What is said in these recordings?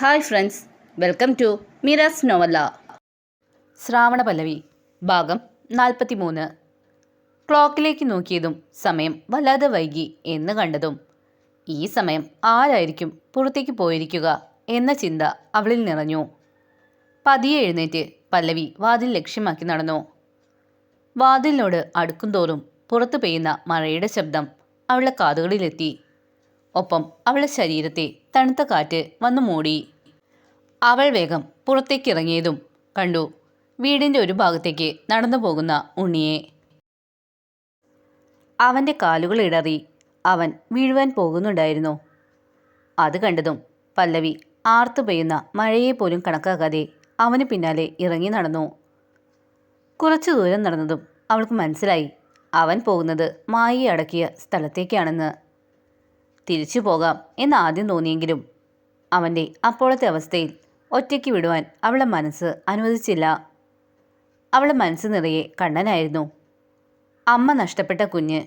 Hi friends welcome to Miraz novella. Shravana Pallavi ഭാഗം നാൽപ്പത്തി മൂന്ന് ക്ലോക്കിലേക്ക് നോക്കിയതും സമയം വല്ലാതെ വൈകി എന്ന് കണ്ടതും ഈ സമയം ആരായിരിക്കും പുറത്തേക്ക് പോയിരിക്കുക എന്ന ചിന്ത അവളിൽ നിറഞ്ഞു. പതിയെ എഴുന്നേറ്റ് പല്ലവി വാതിൽ ലക്ഷ്യമാക്കി നടന്നു. വാതിലിനോട് അടുക്കും തോറും പുറത്തു പെയ്യുന്ന മഴയുടെ ശബ്ദം അവളുടെ കാതുകളിലെത്തി. ഒപ്പം അവളുടെ ശരീരത്തെ തണുത്ത കാറ്റ് വന്നു മൂടി. അവൾ വേഗം പുറത്തേക്കിറങ്ങിയതും കണ്ടു വീടിന്റെ ഒരു ഭാഗത്തേക്ക് നടന്നു പോകുന്ന ഉണ്ണിയെ. അവന്റെ കാലുകൾ ഇടറി അവൻ വീഴുവാൻ പോകുന്നുണ്ടായിരുന്നു. അത് കണ്ടതും പല്ലവി ആർത്തു പെയ്യുന്ന മഴയെ പോലും കണക്കാക്കാതെ അവന് പിന്നാലെ ഇറങ്ങി നടന്നു. കുറച്ചു ദൂരം നടന്നതും അവൾക്ക് മനസ്സിലായി അവൻ പോകുന്നത് മായി അടക്കിയ സ്ഥലത്തേക്കാണെന്ന്. തിരിച്ചു പോകാം എന്ന് ആദ്യം തോന്നിയെങ്കിലും അവന്റെ അപ്പോഴത്തെ അവസ്ഥയിൽ ഒറ്റയ്ക്ക് വിടുവാൻ അവളെ മനസ്സ് അനുവദിച്ചില്ല. അവളെ മനസ്സ് നിറയെ കണ്ണനായിരുന്നു. അമ്മ നഷ്ടപ്പെട്ട കുഞ്ഞ്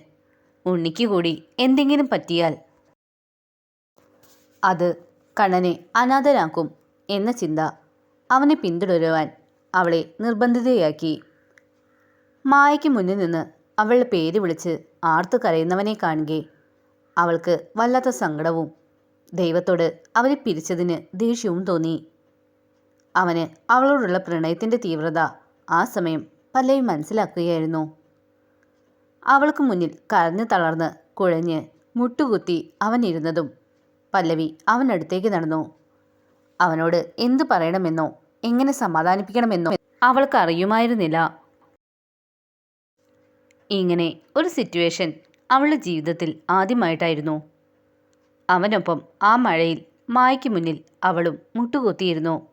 ഉണ്ണിക്ക് കൂടി എന്തെങ്കിലും പറ്റിയാൽ അത് കണ്ണനെ അനാഥനാക്കും എന്ന ചിന്ത അവനെ പിന്തുടരുവാൻ അവളെ നിർബന്ധിതയാക്കി. മായയ്ക്ക് മുന്നിൽ നിന്ന് അവളുടെ പേര് വിളിച്ച് ആർത്തു കരയുന്നവനെ കാണുകെ അവൾക്ക് വല്ലാത്ത സങ്കടവും. ദൈവത്തോട് അവനെ പിരിച്ചതിന് ദേഷ്യവും തോന്നി. അവന് അവളോടുള്ള പ്രണയത്തിന്റെ തീവ്രത ആ സമയം പല്ലവി മനസ്സിലാക്കുകയായിരുന്നു. അവൾക്ക് മുന്നിൽ കരഞ്ഞു തളർന്ന് കുഴഞ്ഞ് മുട്ടുകുത്തി അവൻ ഇരുന്നതും പല്ലവി അവനടുത്തേക്ക് നടന്നു. അവനോട് എന്തു പറയണമെന്നോ എങ്ങനെ സമാധാനിപ്പിക്കണമെന്നോ അവൾക്ക് അറിയുമായിരുന്നില്ല. ഇങ്ങനെ ഒരു സിറ്റുവേഷൻ അവളുടെ ജീവിതത്തിൽ ആദ്യമായിട്ടായിരുന്നു. അവനൊപ്പം ആ മഴയിൽ മായ്ക്ക് മുന്നിൽ അവളും മുട്ടുകുത്തിയിരുന്നു.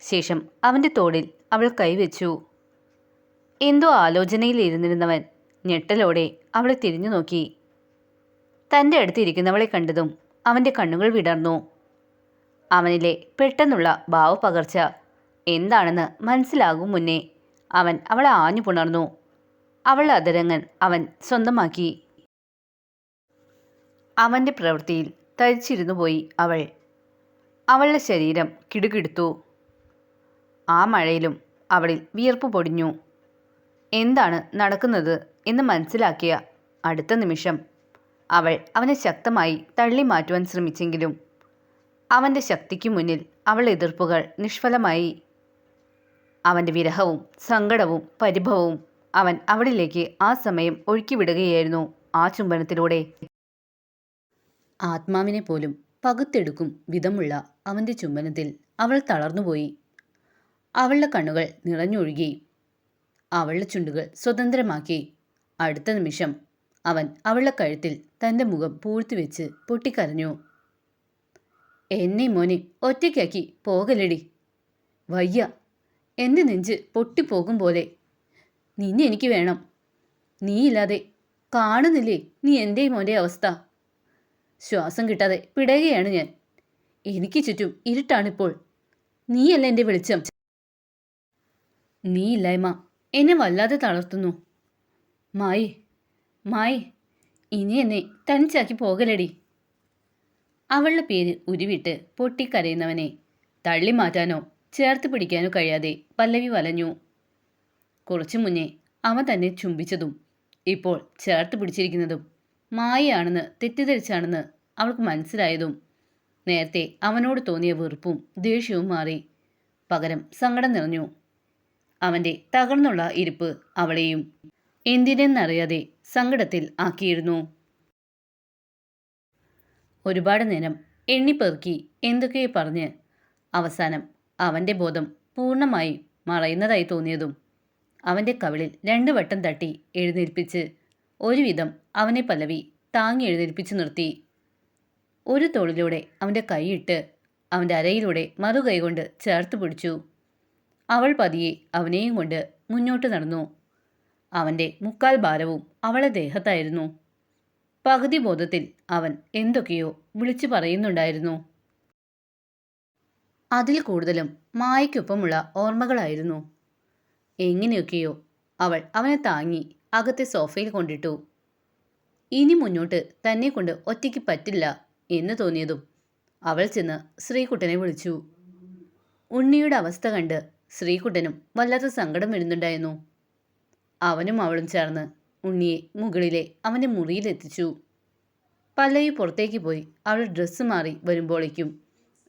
ശേഷം അവന്റെ തോളിൽ അവൾ കൈവച്ചു. എന്തോ ആലോചനയിൽ ഇരുന്നിരുന്നവൻ ഞെട്ടലോടെ അവളെ തിരിഞ്ഞു നോക്കി. തന്റെ അടുത്തിരിക്കുന്നവളെ കണ്ടതും അവന്റെ കണ്ണുകൾ വിടർന്നു. അവനിലെ പെട്ടെന്നുള്ള ഭാവപകർച്ച എന്താണെന്ന് മനസ്സിലാകും മുന്നേ അവൻ അവളെ ആഞ്ഞു പുണർന്നു അവളുടെ അതരങ്ങൻ അവൻ സ്വന്തമാക്കി. അവന്റെ പ്രവൃത്തിയിൽ തരിച്ചിരുന്നു പോയി അവൾ. അവളുടെ ശരീരം കിടുകിടുത്തു. ആ മഴയിലും അവളിൽ വിയർപ്പ് പൊടിഞ്ഞു. എന്താണ് നടക്കുന്നത്? എന്ന് മനസ്സിലാക്കിയ അടുത്ത നിമിഷം അവൾ അവനെ ശക്തമായി തള്ളി മാറ്റുവാൻ ശ്രമിച്ചെങ്കിലും അവന്റെ ശക്തിക്ക് മുന്നിൽ അവൾ എതിർപ്പുകൾ നിഷ്ഫലമായി. അവന്റെ വിരഹവും സങ്കടവും പരിഭവവും അവൻ അവളിലേക്ക് ആ സമയം ഒഴുക്കിവിടുകയായിരുന്നു ആ ചുംബനത്തിലൂടെ. ആത്മാവിനെ പോലും പകുത്തെടുക്കും വിധമുള്ള അവന്റെ ചുംബനത്തിൽ അവൾ തളർന്നുപോയി. അവളുടെ കണ്ണുകൾ നിറഞ്ഞൊഴുകി. അവളുടെ ചുണ്ടുകൾ സ്വതന്ത്രമാക്കി. അടുത്ത നിമിഷം അവൻ അവളുടെ കഴുത്തിൽ തന്റെ മുഖം പൂഴ്ത്തിവെച്ച് പൊട്ടിക്കരഞ്ഞു. എന്നെ മോനെ ഒറ്റയ്ക്കാക്കി പോകലടി. വയ്യ എന്റെ നെഞ്ച് പൊട്ടിപ്പോകും പോലെ. നിന്നെ എനിക്ക് വേണം. നീയില്ലാതെ കാണുന്നില്ലേ നീ എന്റെ മോന്റെ അവസ്ഥ? ശ്വാസം കിട്ടാതെ പിടയുകയാണ് ഞാൻ. എനിക്ക് ചുറ്റും ഇരുട്ടാണിപ്പോൾ. നീയല്ല എന്റെ വെളിച്ചം? നീ ഇല്ലായ്മ എന്നെ വല്ലാതെ തളർത്തുന്നു. മായി മായി ഇനി എന്നെ തനിച്ചാക്കി പോകലടി. അവളുടെ പേര് ഉരുവിട്ട് പൊട്ടിക്കരയുന്നവനെ തള്ളി മാറ്റാനോ ചേർത്ത് പിടിക്കാനോ കഴിയാതെ പല്ലവി വലഞ്ഞു. കുറച്ചു മുന്നേ അവൻ തന്നെ ചുംബിച്ചതും ഇപ്പോൾ ചേർത്ത് പിടിച്ചിരിക്കുന്നതും മായയാണെന്ന് തെറ്റിദ്ധരിച്ചാണെന്ന് അവൾക്ക് മനസ്സിലായതും നേരത്തെ അവനോട് തോന്നിയ വെറുപ്പും ദേഷ്യവും മാറി. പകരം സങ്കടം നിറഞ്ഞു. അവന്റെ തകർന്നുള്ള ഇരിപ്പ് അവളെയും എന്തിനെന്നറിയാതെ സങ്കടത്തിൽ ആക്കിയിരുന്നു. ഒരുപാട് നേരം എണ്ണിപ്പെറുക്കി എന്തൊക്കെയോ പറഞ്ഞ് അവസാനം അവന്റെ ബോധം പൂർണമായി മറയുന്നതായി തോന്നിയതും അവന്റെ കവിളിൽ രണ്ട് വട്ടം തട്ടി എഴുന്നേൽപ്പിച്ച് ഒരുവിധം അവനെ പലവി താങ്ങി എഴുന്നേൽപ്പിച്ചു നിർത്തി. ഒരു തോളിലൂടെ അവന്റെ കൈയിട്ട് അവന്റെ അരയിലൂടെ മറുകൈ കൊണ്ട് ചേർത്ത് പിടിച്ചു. അവൾ പതിയെ അവനെയും കൊണ്ട് മുന്നോട്ട് നടന്നു. അവന്റെ മുക്കാൽ ഭാരവും അവളെ ദേഹത്തായിരുന്നു. പകുതി ബോധത്തിൽ അവൻ എന്തൊക്കെയോ വിളിച്ചു പറയുന്നുണ്ടായിരുന്നു. അതിൽ കൂടുതലും മായയ്ക്കൊപ്പമുള്ള ഓർമ്മകളായിരുന്നു. എങ്ങനെയൊക്കെയോ അവൾ അവനെ താങ്ങി അകത്തെ സോഫയിൽ കൊണ്ടിട്ടു. ഇനി മുന്നോട്ട് തന്നെ കൊണ്ട് ഒറ്റയ്ക്ക് പറ്റില്ല എന്ന് തോന്നിയതും അവൾ ചെന്ന് ശ്രീകുട്ടനെ വിളിച്ചു. ഉണ്ണിയുടെ അവസ്ഥ കണ്ട് ശ്രീകുട്ടനും വല്ലാത്ത സങ്കടം വരുന്നുണ്ടായിരുന്നു. അവനും അവളും ചേർന്ന് ഉണ്ണിയെ മുകളിലെ അവന്റെ മുറിയിലെത്തിച്ചു പല്ലവി പുറത്തേക്ക് പോയി അവൾ ഡ്രസ്സ് മാറി വരുമ്പോഴേക്കും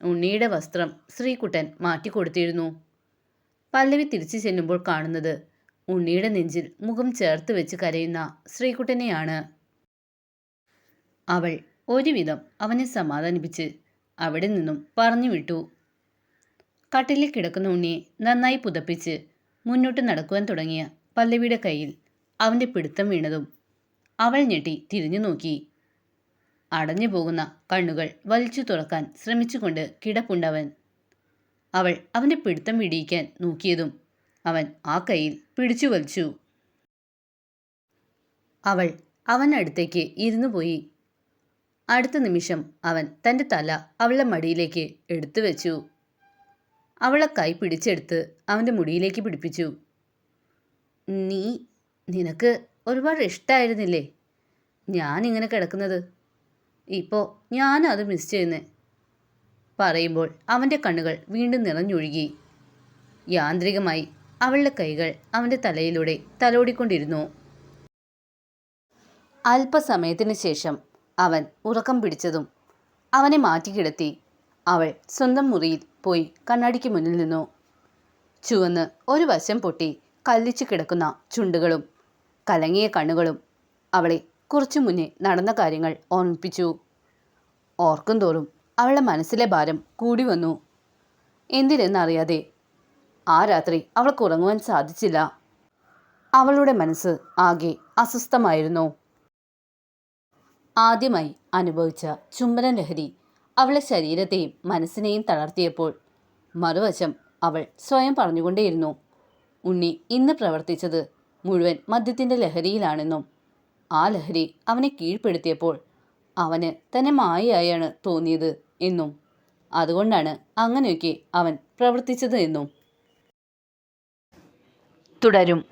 ഉണ്ണിയുടെ വസ്ത്രം ശ്രീകുട്ടൻ മാറ്റിക്കൊടുത്തിരുന്നു. പല്ലവി തിരിച്ചു ചെല്ലുമ്പോൾ കാണുന്നത് ഉണ്ണിയുടെ നെഞ്ചിൽ മുഖം ചേർത്ത് വെച്ച് കരയുന്ന ശ്രീകുട്ടനെയാണ്. അവൾ ഒരുവിധം അവനെ സമാധാനിപ്പിച്ച് അവിടെ നിന്നും പറഞ്ഞു വിട്ടു. കട്ടിലിൽ കിടക്കുന്ന ഉണ്ണിയെ നന്നായി പുതപ്പിച്ച് മുന്നോട്ട് നടക്കുവാൻ തുടങ്ങിയ പല്ലവിയുടെ കയ്യിൽ അവന്റെ പിടുത്തം വീണതും അവൾ ഞെട്ടി തിരിഞ്ഞു നോക്കി. അടഞ്ഞു പോകുന്ന കണ്ണുകൾ വലിച്ചു തുറക്കാൻ ശ്രമിച്ചുകൊണ്ട് കിടപ്പുണ്ടവൻ അവൾ അവന്റെ പിടുത്തം വിടിയിക്കാൻ നോക്കിയതും അവൻ ആ കയ്യിൽ പിടിച്ചു വലിച്ചു. അവൾ അവനടുത്തേക്ക് ഇരുന്നു പോയി. അടുത്ത നിമിഷം അവൻ തന്റെ തല അവളുടെ മടിയിലേക്ക് എടുത്തു വെച്ചു. അവളെ കൈ പിടിച്ചെടുത്ത് അവന്റെ മുടിയിലേക്ക് പിടിപ്പിച്ചു. നീ നിനക്ക് ഒരുപാട് ഇഷ്ടമായിരുന്നില്ലേ ഞാനിങ്ങനെ കിടക്കുന്നത്. ഇപ്പോൾ അത് മിസ് ചെയ്യുന്നേ. പറയുമ്പോൾ അവന്റെ കണ്ണുകൾ വീണ്ടും നിറഞ്ഞൊഴുകി. യാന്ത്രികമായി അവളുടെ കൈകൾ അവന്റെ തലയിലൂടെ തലോടിക്കൊണ്ടിരുന്നു. അല്പസമയത്തിന് ശേഷം അവൻ ഉറക്കം പിടിച്ചതും അവനെ മാറ്റിക്കിടത്തി അവൾ സ്വന്തം മുറിയിൽ പോയി കണ്ണാടിക്ക് മുന്നിൽ നിന്നു. ചുവന്ന് ഒരു വശം പൊട്ടി കല്ലിച്ചു കിടക്കുന്ന ചുണ്ടുകളും കലങ്ങിയ കണ്ണുകളും അവളെ കുറച്ചു മുന്നേ നടന്ന കാര്യങ്ങൾ ഓർമ്മിപ്പിച്ചു. ഓർക്കും തോറും അവളുടെ മനസ്സിലെ ഭാരം കൂടി വന്നു. എന്തിനെന്നറിയാതെ ആ രാത്രി അവൾക്ക് ഉറങ്ങുവാൻ സാധിച്ചില്ല. അവളുടെ മനസ്സ് ആകെ അസ്വസ്ഥമായിരുന്നു. ആദ്യമായി അനുഭവിച്ച ചുംബന ലഹരി അവളെ ശരീരത്തെയും മനസ്സിനെയും തളർത്തിയപ്പോൾ മറുവശം അവൾ സ്വയം പറഞ്ഞുകൊണ്ടേയിരുന്നു ഉണ്ണി ഇന്ന് പ്രവർത്തിച്ചത് മുഴുവൻ മദ്യത്തിന്റെ ലഹരിയിലാണെന്നും ആ ലഹരി അവനെ കീഴ്പ്പെടുത്തിയപ്പോൾ അവന് തന്നെ മായയായാണ് തോന്നിയത് എന്നും അതുകൊണ്ടാണ് അങ്ങനെയൊക്കെ അവൻ പ്രവർത്തിച്ചത് എന്നും. തുടരും.